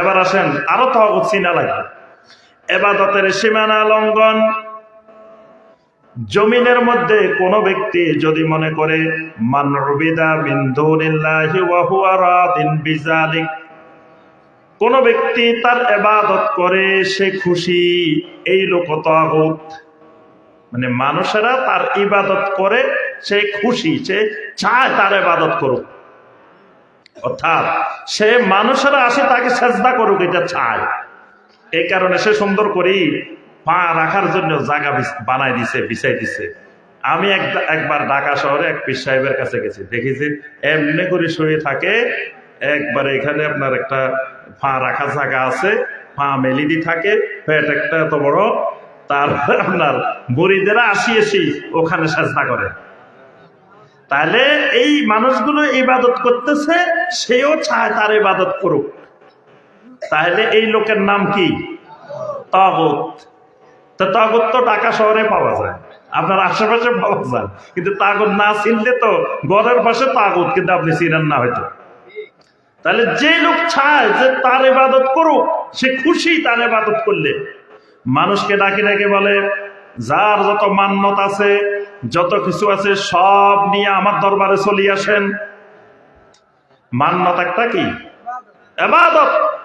এবার আসেন, আরও তহবত চিনা লাগে এবাদতের সীমানা লঙ্ঘন। জমিনের মধ্যে কোন ব্যক্তি যদি মনে করে কোন ব্যক্তি তার এবাদত করে, সে খুশি। এই লোক তাগুত মানে মানুষেরা তার ইবাদত করে, সে খুশি, সে চায় তার এবাদত করুক। অর্থাৎ সে মানুষেরা আসে তাকে চেষ্টা করুক, এটা চায়। এই কারণে সে সুন্দর করেই পা রাখার জন্য জায়গা বানাই দিছে, বিছাই দিছে। আমি এক একবার ঢাকা শহরে এক পীর সাহেবের কাছে গেছি, দেখেছি এমনি করে শুয়ে থাকে। একবারে এখানে আপনার একটা পা রাখার জায়গা আছে, পা মেলিদি থাকে, পেট একটা এত বড়, তারপরে আপনার বুড়িদেরা আসি এসি ওখানে চেষ্টা করে। তাহলে এই মানুষগুলো ইবাদত করতেছে, সেও চায় তার ইবাদত করুক। তাহলে এই লোকের নাম কি? তাগুত। তো তাগুত তো ঢাকা শহরে পাওয়া যায়, আপনার আশেপাশে পাওয়া যায়। কিন্তু তাগুত না চিনলে তো ঘরের পাশে তাগত, কিন্তু আপনি চিনেন না হয়তো। তাহলে যে লোক চায় যে তার ইবাদত করুক, সে খুশি তার ইবাদত করলে। মানুষকে ডাকি ডাকে বলে যার যত মান্যত আছে, যত কিছু আছে, সব নিয়ে আমার দরবারে চলে আসেন। মান্যত একটা কি? এবাদত।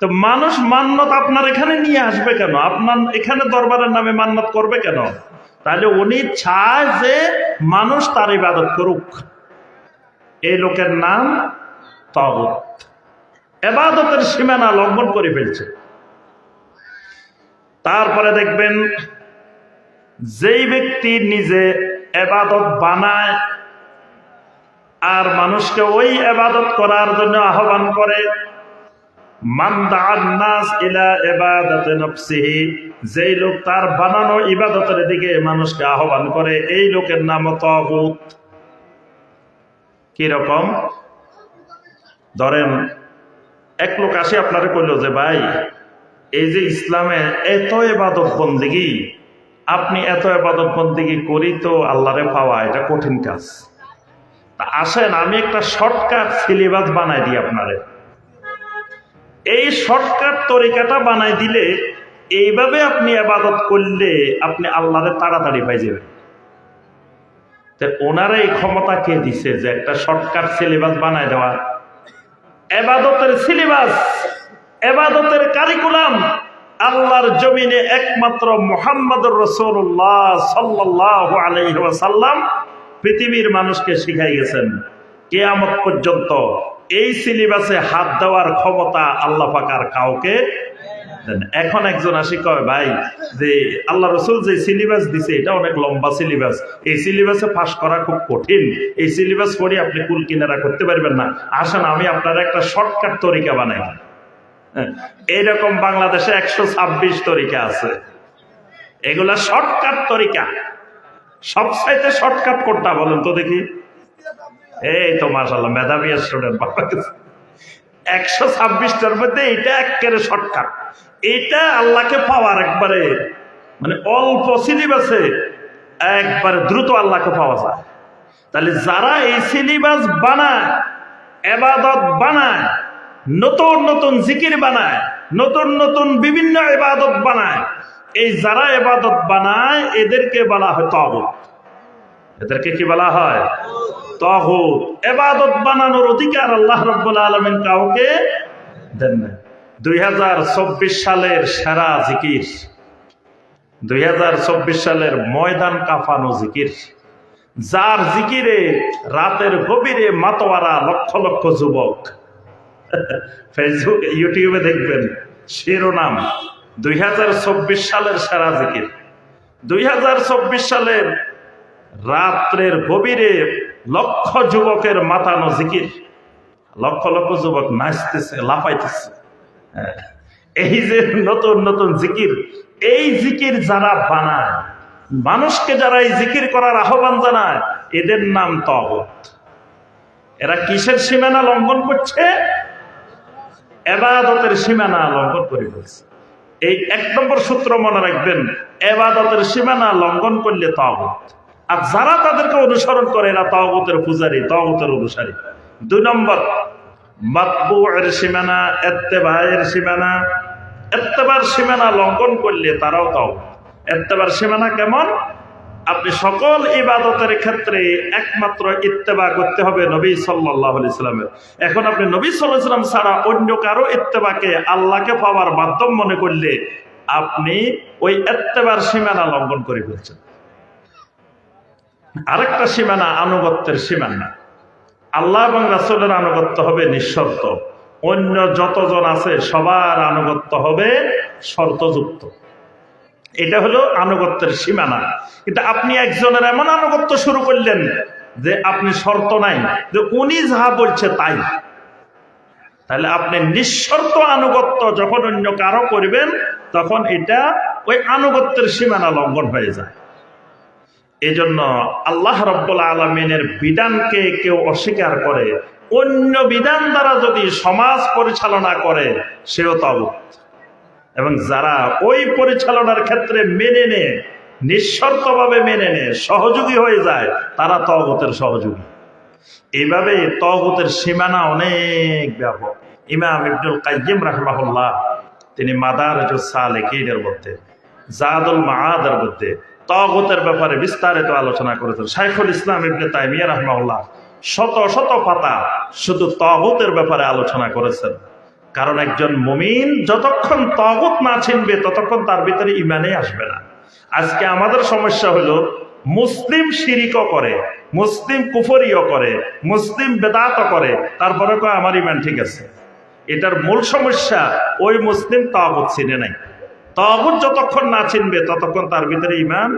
তো মানুষ মান্যত আপনার এখানে নিয়ে আসবে কেন? আপনার এখানে দরবারের নামে মান্যত করবে কেন? তাহলে উনি চায় যে মানুষ তার ইবাদত করুক। এই লোকের নাম তগত। এবাদতের সীমানা লঙ্ঘন করে ফেলছে। তারপরে দেখবেন যেই ব্যক্তি নিজে এবাদত বানায় আর মানুষকে ওই এবাদত করার জন্য আহ্বান করে যেই লোক তার বানানো ইবাদতের দিকে মানুষকে আহ্বান করে, এই লোকের নাম তগুত। কীরকম ধরেন, এক লোক আসে আপনারা কইল যে, ভাই, এই যে ইসলামে এত এবাদত বন্দিগি আপনি এত এবাদত বন্দিগি করি তো আল্লাহরে পাওয়া, এটা কঠিন কাজ। আসেন, আমি একটা শর্টকাট সিলেবাস বানাই দিই আপনারে। এই শর্টকাট তরিকাটা বানাই দিলে এইভাবে আপনি আবাদত করলে আপনি আল্লাহরে তাড়াতাড়ি পাই যাবেন। ওনারা এই ক্ষমতা কে দিছে যে একটা শর্টকাট সিলেবাস বানায় দেওয়া? এবাদতের সিলেবাস এবাদতের কারিকুলাম আল্লাহর জমিনে একমাত্র মোহাম্মদ রসুল্লাহ সাল্লাহ আলহ্লাম পৃথিবীর মানুষকে শিখাই গেছেন, কেয়ামত পর্যন্ত এই সিলেবাসে হাত দেওয়ার ক্ষমতা আল্লাহ পাকার কাউকে। এখন একজন আসি কয়, ভাই, যে আল্লাহ রসুল যে সিলেবাস দিছে, এটা অনেক লম্বা সিলেবাস। এই সিলেবাসে পাশ করা খুব কঠিন। এই সিলেবাস পড়ে আপনি কুল কিনারা করতে পারবেন না। আসেন, আমি আপনার একটা শর্টকাট তরিকা বানাই। এইরকম বাংলাদেশে একশো ছাব্বিশ তরিকা আছে। এগুলা শর্টকাট তরিকা। সবসাইতে শর্টকাট কোনটা বলেন তো দেখি? এই তো মাসাল্লাহ মেধাবী স্টুডেন্ট একশো ছাব্বিশটার মধ্যে এটা একেবারে শর্টকাট এটা আল্লাহকে পাওয়ার একবারে মানে অল্প সিলেবাসে একবারে দ্রুত আল্লাহকে পাওয়া যায়। তাহলে যারা এই সিলেবাস বানায়, এবাদত বানায় নতুন নতুন জিকির বানায়, নতুন নতুন বিভিন্ন এবাদত বানায়। এই যারা এবাদত বানায়, এদেরকে বলা হয় তগত। এদেরকে কি বলা হয়? তহুদ এবাদত বানানোর অধিকার আল্লাহ রব্বুল আলমিন কাউকে দেন না দুই হাজার চব্বিশ সালের সেরা জিকির, দুই হাজার চব্বিশ সালের ময়দান কাফানো জিকির, যার জিকিরে রাতের গভীরে মাতোয়ারা লক্ষ লক্ষ যুবক ফেসবুক ইউটিউবে দেখবেন, শিরোনাম, দুই হাজার চব্বিশ সালের সেরা জিকির। দুই হাজার চব্বিশ সালের রাত্রের গভীরে লক্ষ যুবকের মাতানো জিকির। লক্ষ লক্ষ যুবক নাচতেছে, লাফাইতেছে। হ্যাঁ। এই যে নতুন নতুন জিকির, এই জিকির যারা বানায়, মানুষকে যারা এই জিকির করার আহ্বান জানায়, এদের নাম তগত এরা কিসের সীমানা লঙ্ঘন করছে? এবাদতের সীমানা লঙ্ঘন করে ফেলছে। এই এক নম্বর সূত্র মনে রাখবেন, এবাদতের সীমানা লঙ্ঘন করলে তগত আর যারা তাদেরকে অনুসরণ করে এরা তগতের পূজারী তগতের অনুসারী। দুই নম্বর মাতবুয়ের সীমানা এত্তেবায়ের সীমানা। এত্তেবার সীমানা লঙ্ঘন করলে তারাও তাও এত্তেবার সীমানা কেমন? আপনি সকল ইবাদতের ক্ষেত্রে একমাত্র ইত্তেবা করতে হবে নবী সাল্লাহ ইসলামের এখন আপনি নবী সাল্লাহ ছাড়া অন্য কারও ইত্তেবাকে আল্লাহকে পাওয়ার মাধ্যম মনে করলে আপনি ওই এত্তেবার সীমানা লঙ্ঘন করে ফেলছেন। আরেকটা সীমানা আনুগত্যের সীমানা। আল্লাহ এবং রাসুলের আনুগত্য হবে নিঃশর্ত। অন্য যতজন আছে সবার আনুগত্য হবে শর্তযুক্ত। এটা হলো আনুগত্যের সীমানা। কিন্তু আপনি একজনের এমন আনুগত্য শুরু করলেন যে আপনি শর্ত নাই, যে উনি যাহা বলছে তাই। তাহলে আপনি নিঃশর্ত আনুগত্য যখন অন্য কারও করবেন, তখন এটা ওই আনুগত্যের সীমানা লঙ্ঘন হয়ে যায়। এই জন্য আল্লাহ রব্বুল আলমিনের বিধানকে কেউ অস্বীকার করে, অন্য বিধান দ্বারা যদি সমাজ পরিচালনা করে, সেও তবুত। এবং যারা ওই পরিচালনার ক্ষেত্রে মেনে নে নিঃশর্তভাবে মেনে নে সহযোগী হয়ে যায়, তারা তগতের সহযোগী। এইভাবে তগতের সীমানা অনেক ব্যাপক। ইমাম ইবনুল কাইম রাহমাহুল্লাহ, তিনি মাদার সালেকিনের মধ্যে, জাদুল মাহাদের মধ্যে তগতের ব্যাপারে বিস্তারিত আলোচনা করেছেন। শাইখুল ইসলাম ইবনে তাইমিয়া রহমাউল্লাহ শত শত পাতা শুধু তগতের ব্যাপারে আলোচনা করেছেন। কারণ একজন মমিন যতক্ষণ তগত না ছিনবে, ততক্ষণ তার ভিতরে ইমানে আসবে না। আজকে আমাদের সমস্যা হলো, মুসলিম শিরিকও করে, মুসলিম কুফরিও করে, মুসলিম বেদাতও করে, তারপরে কয়, আমার ইমান ঠিক আছে। এটার মূল সমস্যা, ওই মুসলিম তগত চিনে নাই। তগুত যতক্ষণ না চিনবে ততক্ষণ তার ভিতরে ইমান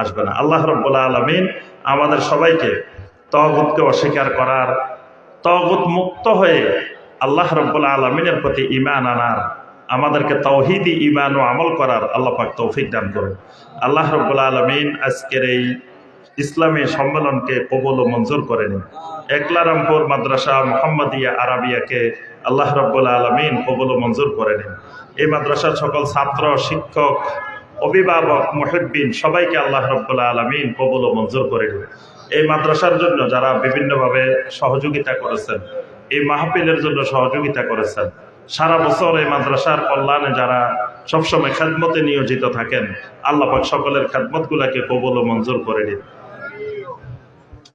আসবে না। আল্লাহ রব্বুল্লাহ আলমিন আমাদের সবাইকে তগুতকে অস্বীকার করার, তগুত মুক্ত হয়ে আল্লাহ রব্বুল্লাহ আলমিনের প্রতি ইমান আনার, আমাদেরকে তৌহিদি ইমান ও আমল করার আল্লাহ পাক তৌফিক দান করুন। আল্লাহ রব্বুল্লাহ আলমিন আজকের এই ইসলামী সম্মেলনকে কবল ও মঞ্জুর করেন একলারামপুর মাদ্রাসা মোহাম্মদিয়া আরাবিয়াকে আল্লাহ রব্বুল্লাহ আলমিন কবল ও মঞ্জুর করে নিন। এই মাদ্রাসার সকল ছাত্র, শিক্ষক, অভিভাবক মুহিব্বিন সবাইকে আল্লাহ রব্বুল্লাহ আলমিন কবল ও মঞ্জুর করে দিন এই মাদ্রাসার জন্য যারা বিভিন্নভাবে সহযোগিতা করেছেন এই মাহফিলের জন্য সহযোগিতা করেছেন। সারা বছর এই মাদ্রাসার কল্যাণে যারা সবসময় খেদমতে নিয়োজিত থাকেন, আল্লাহ সকলের খেদমত গুলাকে কবল ও মঞ্জুর করে দিন।